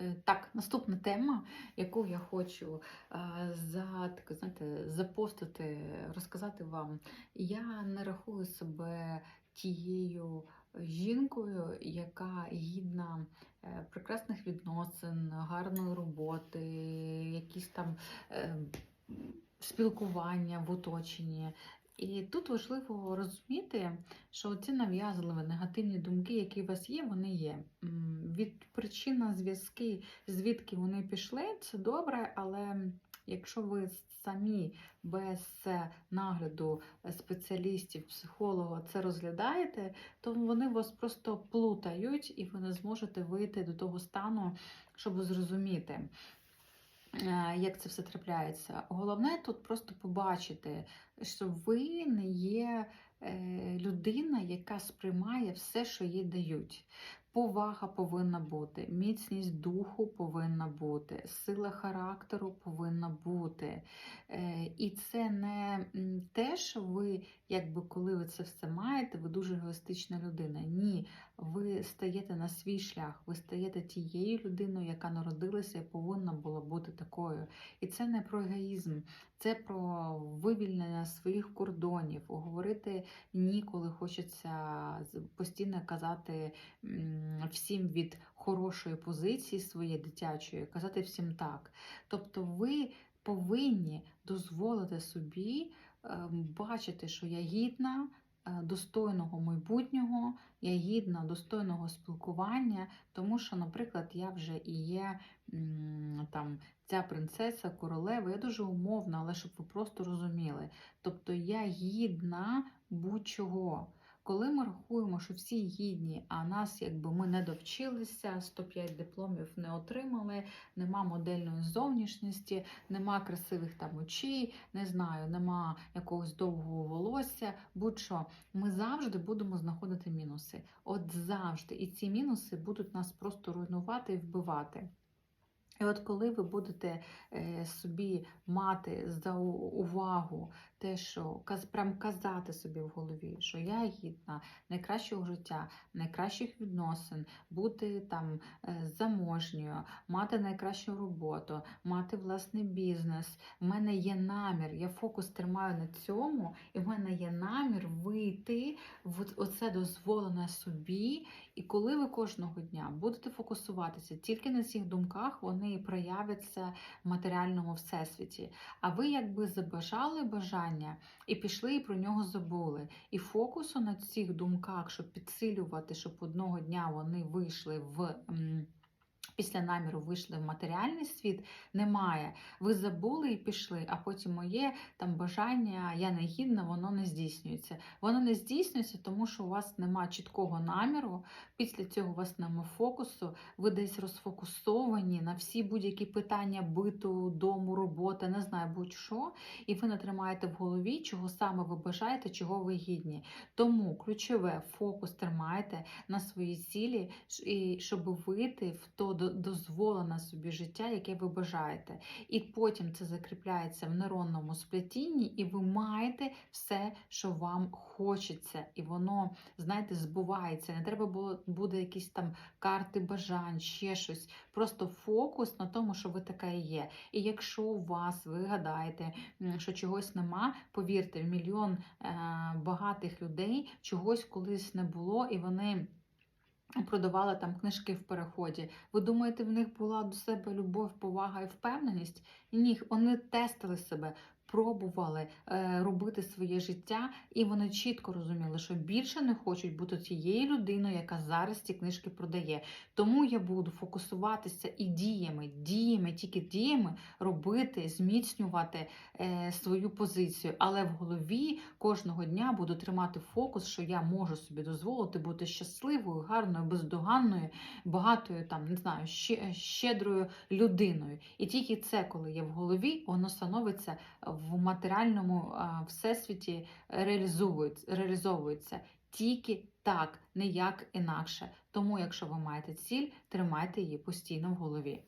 Е, Так, наступна тема, яку я хочу е, за так, знаєте, запостити, розказати вам. Я не рахую себе тією жінкою, яка гідна е, прекрасних відносин, гарної роботи, якісь там спілкування в оточенні. І тут важливо розуміти, що ці нав'язливі негативні думки, які у вас є, вони є. Від причина зв'язки, звідки вони пішли, це добре, але якщо ви самі без нагляду спеціалістів, психолога це розглядаєте, то вони вас просто плутають і ви не зможете вийти до того стану, щоб зрозуміти. Е, Як це все трапляється? Головне тут просто побачити, що ви не є е, людина, яка сприймає все, що їй дають. Повага повинна бути, міцність духу повинна бути, сила характеру повинна бути. Е, І це не те, що ви, якби коли ви це все маєте, ви дуже егоїстична людина. Ні, ви стаєте на свій шлях, ви стаєте тією людиною, яка народилася і повинна була бути такою. І це не про егоїзм, це про вивільнення своїх кордонів, говорити ні, коли хочеться постійно казати всім від хорошої позиції своєї дитячої, казати всім так. Тобто ви повинні дозволити собі е, бачити, що я гідна. е, Достойного майбутнього, я гідна достойного спілкування, тому що, наприклад, я вже і є там ця принцеса, королева, я дуже умовна, але щоб ви просто розуміли. Тобто я гідна будь-чого. Коли ми рахуємо, що всі гідні, а нас якби ми не довчилися, 105 дипломів не отримали, нема модельної зовнішності, нема красивих там очей, не знаю, нема якогось довгого волосся, будь-що, ми завжди будемо знаходити мінуси. От завжди. І ці мінуси будуть нас просто руйнувати і вбивати. І от коли ви будете е, собі мати за увагу те, що прям казати собі в голові, що я гідна найкращого життя, найкращих відносин, бути там е, заможньою, мати найкращу роботу, мати власний бізнес. У мене є намір, я фокус тримаю на цьому, і в мене є намір вийти в оце дозволене собі. І коли ви кожного дня будете фокусуватися тільки на цих думках, вони і проявляться в матеріальному всесвіті. А ви якби забажали бажання і пішли і про нього забули. І фокусу на цих думках, щоб підсилювати, щоб одного дня вони вийшли в. Після наміру вийшли в матеріальний світ, немає. Ви забули і пішли, а потім моє там бажання, я не гідна, воно не здійснюється. Воно не здійснюється, тому що у вас немає чіткого наміру, після цього у вас немає фокусу, ви десь розфокусовані на всі будь-які питання биту, дому, роботи, не знаю, будь-що, і ви не тримаєте в голові, чого саме ви бажаєте, чого ви гідні. Тому ключове фокус тримайте на свої цілі, щоб вийти в то до- дозволене собі життя, яке ви бажаєте. І потім це закріпляється в нейронному сплетінні, і ви маєте все, що вам хочеться, і воно, знаєте, збувається. Не треба було буде якісь там карти бажань, ще щось. Просто фокус на тому, що ви така і є. І якщо у вас ви гадаєте, що чогось нема, повірте, в мільйон е, багатих людей чогось колись не було, і вони. Продавали там книжки в переході. Ви думаєте, в них була до себе любов, повага і впевненість? Ні, вони тестили себе, пробували е, робити своє життя, і вони чітко розуміли, що більше не хочуть бути тією людиною, яка зараз ці книжки продає. Тому я буду фокусуватися і діями, діями, тільки діями робити, зміцнювати е, свою позицію. Але в голові кожного дня буду тримати фокус, що я можу собі дозволити бути щасливою, гарною, бездоганною, багатою, там не знаю, щедрою людиною. І тільки це, коли є в голові, воно становиться в матеріальному всесвіті реалізовується. Тільки так, ніяк інакше. Тому, якщо ви маєте ціль, тримайте її постійно в голові.